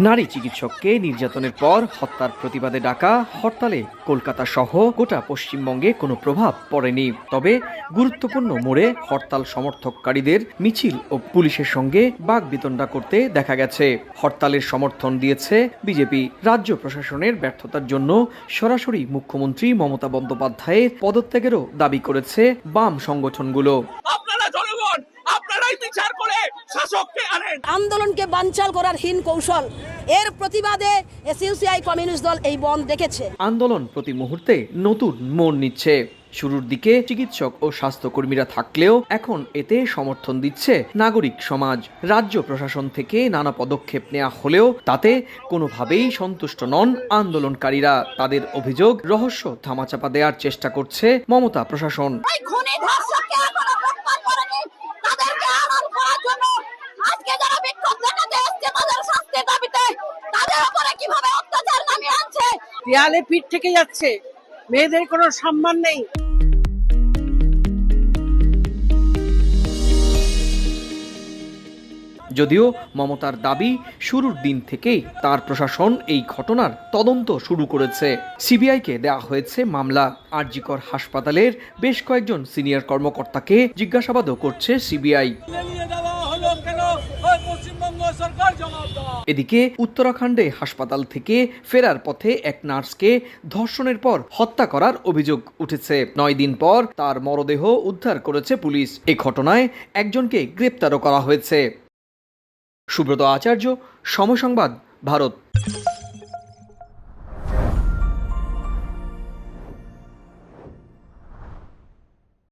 নারী চিকিৎসককে নির্যাতনের পর হত্যার প্রতিবাদে ডাকা হরতালে কলকাতা সহ গোটা পশ্চিমবঙ্গে কোনো প্রভাব পড়েনি। তবে গুরুত্বপূর্ণ মোড়ে হরতাল সমর্থককারীদের মিছিল ও পুলিশের সঙ্গে বাক বাগবিতণ্ডা করতে দেখা গেছে। হরতালের সমর্থন দিয়েছে বিজেপি। রাজ্য প্রশাসনের ব্যর্থতার জন্য সরাসরি মুখ্যমন্ত্রী মমতা বন্দ্যোপাধ্যায়ের পদত্যাগেরও দাবি করেছে বাম সংগঠনগুলো। আপনারাই বিচার করে শাসককে আনেন। আন্দোলনকে বানচাল করার হীন কৌশল। এর প্রতিবাদে এসইউসিআই কমিউনিস্ট দল এই বন্ধ দেখেছে। আন্দোলন প্রতি মুহূর্তে নতুন মোড় নিচ্ছে। শুরুর দিকে চিকিৎসক ও স্বাস্থ্যকর্মীরা থাকলেও এখন এতে সমর্থন দিচ্ছে নাগরিক সমাজ। রাজ্য প্রশাসন থেকে নানা পদক্ষেপ নেওয়া হলেও তাতে কোনোভাবেই সন্তুষ্ট নন আন্দোলনকারীরা। তাদের অভিযোগ রহস্য ধামাচাপা দেওয়ার চেষ্টা করছে মমতা প্রশাসন। দেয়ালে পিঠ থেকে যাচ্ছে। মেয়েদের কোনো সম্মান নেই। যদিও মমতার দাবি শুরুর দিন থেকেই তার প্রশাসন এই ঘটনার তদন্ত শুরু করেছে। সিবিআইকে দেওয়া হয়েছে মামলা। আরজিকর হাসপাতালের বেশ কয়েকজন সিনিয়র কর্মকর্তাকে জিজ্ঞাসাবাদও করছে সিবিআই। এদিকে উত্তরাখণ্ডে হাসপাতাল থেকে ফেরার পথে এক নার্সকে ধর্ষণের পর হত্যা করার অভিযোগ উঠেছে। নয় দিন পর তার মরদেহ উদ্ধার করেছে পুলিশ। এ ঘটনায় একজনকে গ্রেপ্তারও করা হয়েছে। সুব্রত আচার্য সমসংবাদ ভারত।